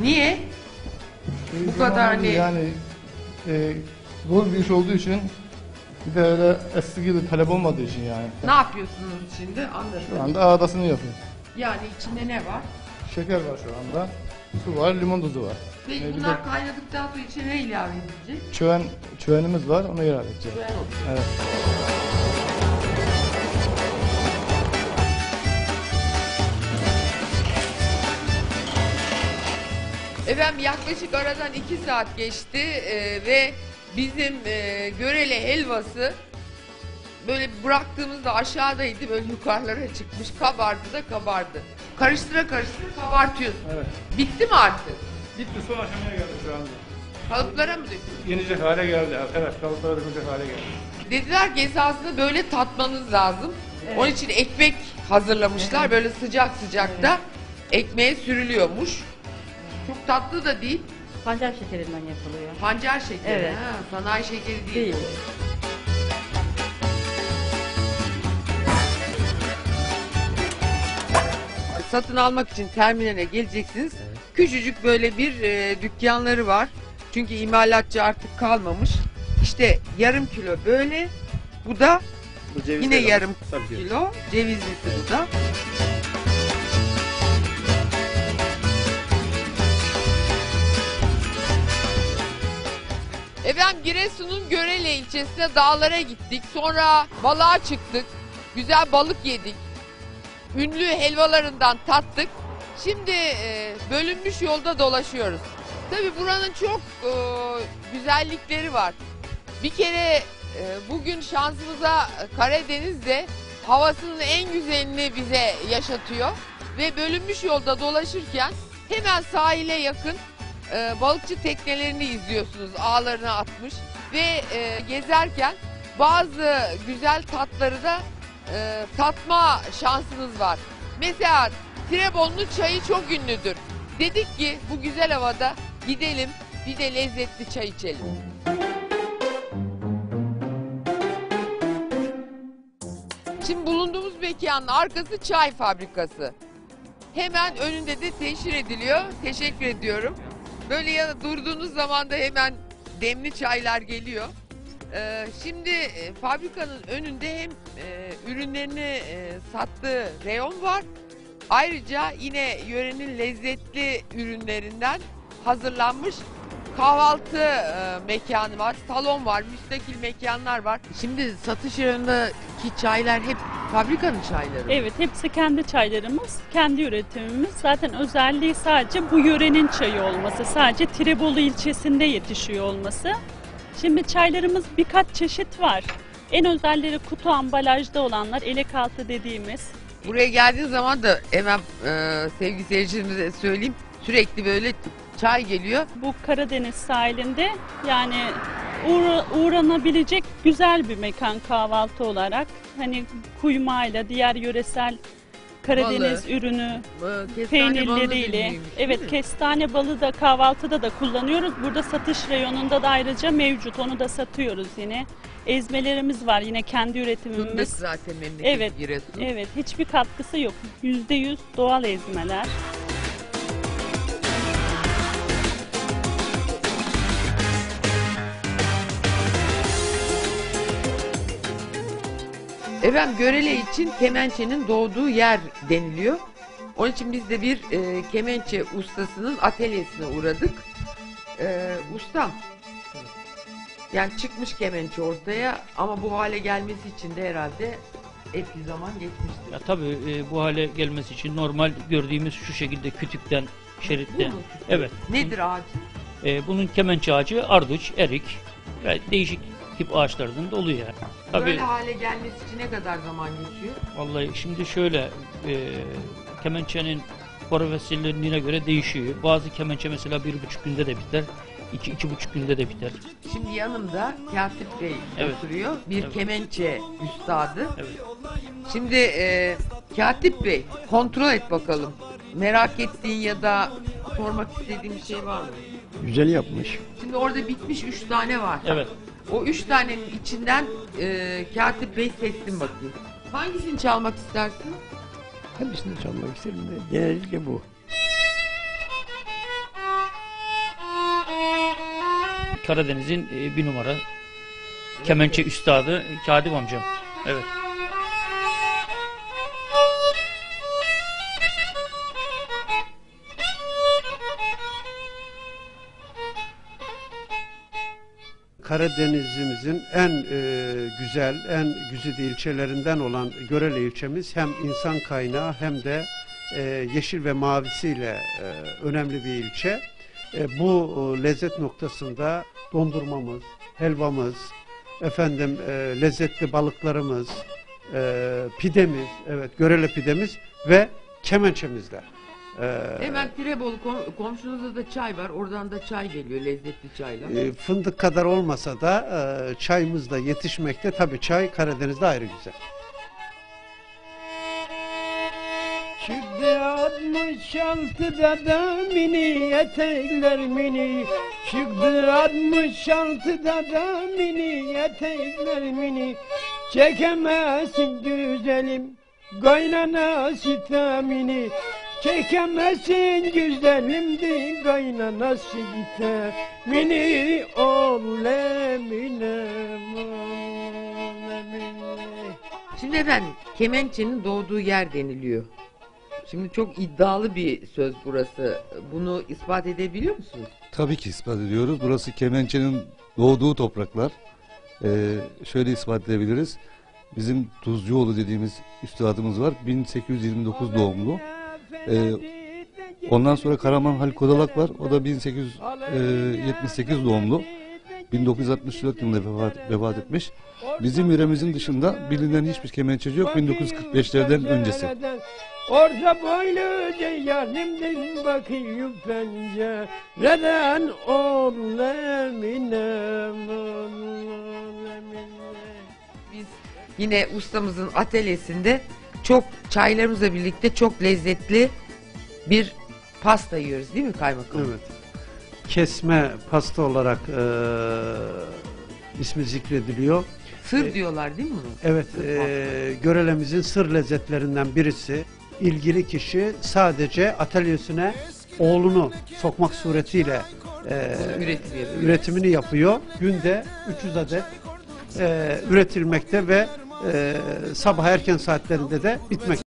Niye? Bu kadar hani- Yani e, zor bir iş olduğu için bir de öyle eski gibi talep olmadığı için yani. Ne yapıyorsunuz şimdi? Anladım. Şu anda ağdasını yapıyor. Yani içinde ne var? Şeker var şu anda. Su var, limon tuzu var. Peki E, bir bunlar de kaynadıktan sonra içine ne ilave edilecek? çöven, çövenimiz var, onu ilave edeceğiz. Güzel olur. Evet. Efendim yaklaşık aradan iki saat geçti e, ve bizim e, görele helvası böyle bıraktığımızda aşağıdaydı böyle yukarılara çıkmış kabardı da kabardı. Karıştıra karıştıra kabartıyorsun. Evet. Bitti mi artık? Bitti, son aşamaya geldi şu anda. Kalıplara mı döküyorsun? Yenecek hale geldi. Evet, kalıplara dökülecek hale geldi. Dediler ki esasında böyle tatmanız lazım. Onun için ekmek hazırlamışlar böyle sıcak sıcak da ekmeğe sürülüyormuş. Çok tatlı da değil. Pancar şekerinden yapılıyor. Pancar şekeri. Evet. Ha, sanayi şekeri değil. Değil. Satın almak için terminale geleceksiniz. Küçücük böyle bir e, dükkanları var. Çünkü imalatçı artık kalmamış. İşte yarım kilo böyle. Bu da Bu yine yarım kilo. Cevizlisi bu da. Efendim Giresun'un Görele ilçesine dağlara gittik. Sonra balığa çıktık. Güzel balık yedik. Ünlü helvalarından tattık. Şimdi e, bölünmüş yolda dolaşıyoruz. Tabi buranın çok e, güzellikleri var. Bir kere e, bugün şansımıza Karadeniz'de havasının en güzelini bize yaşatıyor. Ve bölünmüş yolda dolaşırken hemen sahile yakın e, balıkçı teknelerini izliyorsunuz ağlarına atmış. Ve e, gezerken bazı güzel tatları da e, tatma şansınız var. Mesela Tirebonlu çayı çok ünlüdür. Dedik ki bu güzel havada gidelim bir de lezzetli çay içelim. Şimdi bulunduğumuz mekanın arkası çay fabrikası. Hemen önünde de teşhir ediliyor. Teşekkür ediyorum. Böyle ya durduğunuz zaman da hemen demli çaylar geliyor. Ee, şimdi e, fabrikanın önünde hem e, ürünlerini e, sattığı reyon var. Ayrıca yine yörenin lezzetli ürünlerinden hazırlanmış kahvaltı e, mekanı var, salon var, müstakil mekanlar var. Şimdi satış reyonundaki çaylar hep fabrikanın çayları. Evet hepsi kendi çaylarımız, kendi üretimimiz. Zaten özelliği sadece bu yörenin çayı olması. Sadece Tirebolu ilçesinde yetişiyor olması. Şimdi çaylarımız birkaç çeşit var. En özelleri kutu ambalajda olanlar, elek altı dediğimiz. Buraya geldiğin zaman da hemen e, sevgili seyircilerimize söyleyeyim. Sürekli böyle çay geliyor. Bu Karadeniz sahilinde yani uğra- uğranabilecek güzel bir mekan kahvaltı olarak. Hani kuymayla, diğer yöresel Karadeniz Balı. ürünü, E, peynirleriyle. Evet kestane balı da kahvaltıda da kullanıyoruz. Burada satış reyonunda da ayrıca mevcut. Onu da satıyoruz yine. Ezmelerimiz var yine kendi Fındık üretimimiz. zaten memleket Evet, Giresun. Evet hiçbir katkısı yok. Yüzde yüz doğal ezmeler. Efendim Görele için kemençenin doğduğu yer deniliyor. Onun için biz de bir e, kemençe ustasının atölyesine uğradık. E, ustam, yani çıkmış kemençe ortaya ama bu hale gelmesi için de herhalde epey zaman geçmiştir. Ya tabii e, bu hale gelmesi için normal gördüğümüz şu şekilde kütükten, şeritten. Bu mu? Evet. Nedir ağacı? E, bunun kemençe ağacı, arduç, erik ve değişik tip ağaçlardan da oluyor yani. Tabii Böyle hale gelmesi için ne kadar zaman geçiyor? vallahi şimdi şöyle e, kemençenin profesyonelliğine göre değişiyor. Bazı kemençe mesela bir buçuk günde de biter. iki, iki buçuk günde de biter. Şimdi yanımda Katip Bey Evet. oturuyor. Bir Evet. kemençe üstadı. Evet. Şimdi e, Katip Bey kontrol et bakalım. Merak ettiğin ya da sormak istediğin bir şey var mı? Güzel yapmış. Şimdi orada bitmiş üç tane var. Evet. O üç tanenin içinden e, Katip Bey seçsin bakayım. Hangisini çalmak istersin? Hangisini çalmak isterim de genellikle bu. Karadeniz'in e, bir numara kemençe üstadı Kadip amcam. Evet. Karadenizimizin en e, güzel, en güzide ilçelerinden olan Görele ilçemiz hem insan kaynağı hem de e, yeşil ve mavisiyle e, önemli bir ilçe. E, bu e, lezzet noktasında dondurmamız, helvamız, efendim e, lezzetli balıklarımız, e, pidemiz, evet Görele pidemiz ve kemençemizler. E, Hemen Tirebolu kom- komşunuzda da çay var. Oradan da çay geliyor. Lezzetli çaylar. E, fındık kadar olmasa da e, çayımız da yetişmekte. Tabii çay Karadeniz'de ayrı güzel. Çıktı altmış altıda da mini etekler mini Çıktı altmış altıda da mini etekler mini Çekemezsin güzelim kaynana sitemini Çekemezsin güzelim de kaynana sitemini Olemine olemine Şimdi efendim kemençenin doğduğu yer deniliyor. Şimdi çok iddialı bir söz burası. Bunu ispat edebiliyor musunuz? Tabii ki ispat ediyoruz. Burası Kemençe'nin doğduğu topraklar. Ee, şöyle ispat edebiliriz. Bizim Tuzcuoğlu dediğimiz üstadımız var. 1829 doğumlu. Ee, ondan sonra Karaman Halil Kodalak var. O da 1878 doğumlu. 1964 yılında vefat, vefat etmiş. Bizim yöremizin dışında bilinen hiçbir kemençeci yok 1945'lerden öncesi. Orta boylu yanımdan bakıyor pencereden oleminem oleminem Biz yine ustamızın atölyesinde çok çaylarımızla birlikte çok lezzetli bir pasta yiyoruz değil mi kaymakam? Evet. Kesme pasta olarak e, ismi zikrediliyor. Sır diyorlar değil mi bunu? Evet, e, görelemizin sır lezzetlerinden birisi. İlgili kişi sadece atölyesine oğlunu sokmak suretiyle e, üretimini yapıyor. Günde 300 adet e, üretilmekte ve e, sabah erken saatlerinde de bitmek.